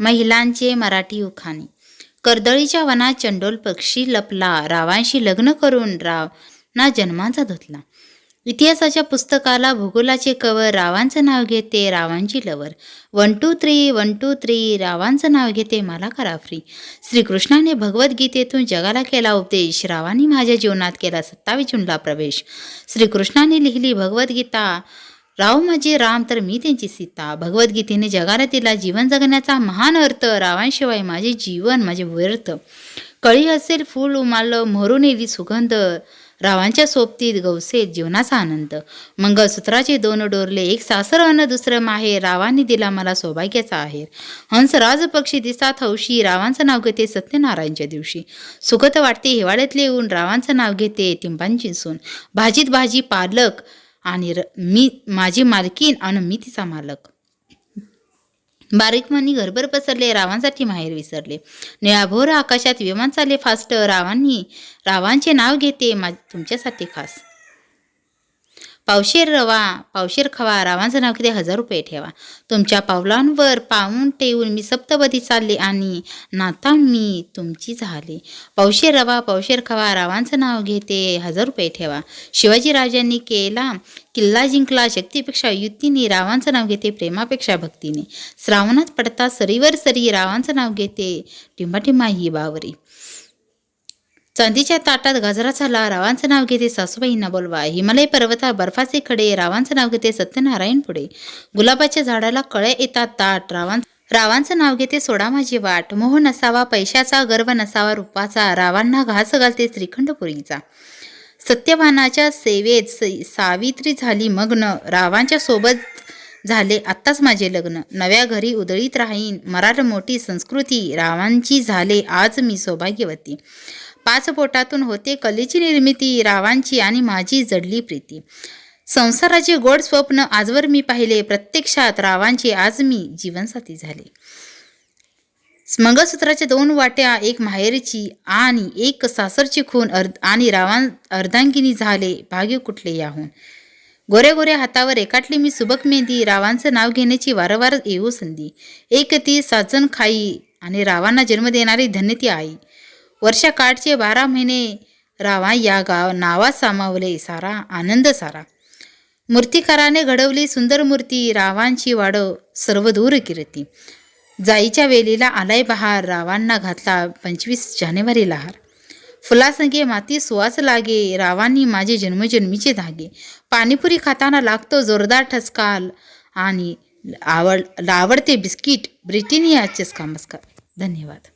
महिलांचे मराठी उखाणे. कर्दळीच्या वनात चंडोल पक्षी लपला. रावांशी लग्न करून राव ना जन्माचा धुतला. इतिहासाच्या पुस्तकाला भूगोलाचे कवर रावांचं नाव घेते रावांची lover one two three one two three रावांचं नाव घेते मला करा फ्री श्रीकृष्णाने भगवद्गीतेतून जगाला केला उपदेश. रावांनी माझ्या जीवनात केला सत्तावीस जूनला प्रवेश. श्रीकृष्णाने लिहिली भगवद्गीता राव माझे राम तर मी त्यांची सीता. भगवद्गीतेने जगाला तिला जीवन जगण्याचा महान अर्थ. रावांशिवाय माझे जीवन माझे व्यर्थ. कळी असेल फूल उमालं मोहरून येली सुगंध. रावांच्या सोबतीत गवसेत जीवनाचा आनंद. मंगळसूत्राचे दोन डोरले एक सासर अन दुसरं माहेर रावांनी दिला मला सौभाग्याचा आहेर. हंस राज पक्षी हौशी. रावांचं नाव घेते सत्यनारायणच्या दिवशी. सुखत वाटते हिवाळ्यातले ऊन रावांचं नाव घेते टिंबांची सून. भाजीत भाजी पालक आणि र मी माझी मालकीन आणि मी तिचा मालक. बारीक मनी घरभर पसरले रावांसाठी माहेर विसरले. निळाभोर आकाशात विमान चालले फास्ट रावांनी रावांचे नाव घेते मा तुमच्यासाठी खास. पावशेर रवा पावशेर खवा रावांचं नाव किती हजार रुपये ठेवा. तुमच्या पावलांवर पाहून ठेवून मी सप्तपदी चालले आणि नाता मी तुमची झाले. पावशेर रवा पावशेर खवा रावांचं नाव घेते हजार रुपये ठेवा. शिवाजी राजांनी केला किल्ला जिंकला शक्तीपेक्षा युतीने रावांचं नाव घेते प्रेमापेक्षा भक्तीने. श्रावणात पडता सरीवर सरी रावांचं नाव घेते टिंबाटिंबा ही बावरी. चांदीच्या ताटात गाजराचा ला रावांचं नाव घेते सासूबाईंना बोलवा हिमालय पर्वता बर्फाचे खडे रावांचं नाव घेते सत्यनारायण पुढे. गुलाबाच्या झाडाला कळे येतात ताट रावां रावांचं नाव घेते सोडा माझी वाट. मोह नसावा पैशाचा गर्व नसावा रूपाचा. रावांना घास घालते श्रीखंडपुरीचा. सत्यवानाच्या सेवेत स- सावित्री झाली मग्न. रावांच्या सोबत झाले आत्ताच माझे लग्न. नव्या घरी उधळीत राहीन. मराठ मोठी संस्कृती रावांची झाले आज मी सौभाग्यवती. पाच पोटातून होते कलेची निर्मिती रावांची आणि माझी जडली प्रीती. संसाराचे गोड स्वप्न आजवर मी पाहिले प्रत्यक्षात रावांची आज मी जीवनसाथी झाले. मंगळसूत्राच्या दोन वाट्या एक माहेरची आणि एक सासरची खून अर्ध आणि रावां अर्धांगिनी झाले भाग्य कुठले याहून? गोऱ्या गोऱ्या हातावर एकाटली मी सुबक मेहंदी रावांचं नाव घेण्याची वारंवार येऊ संधी. एक ती साजन खाई आणि रावांना जन्म देणारी धन्य ती आई. वर्षाकाठचे बारा महिने रावा या गाव नावात सामावले सारा आनंद सारा. मूर्तिकाराने घडवली सुंदर मूर्ती रावांची वाडव सर्व दूर जाईच्या वेलीला आलाय बहार रावांना घातला पंचवीस जानेवारी लहार. फुलासंगे माती सुवास लागे रावांनी माझे जन्मजन्मीचे धागे. पाणीपुरी खाताना लागतो जोरदार ठसकाल आणि आवड आवडते बिस्किट ब्रिटिनियाचेच कामस्कार. धन्यवाद.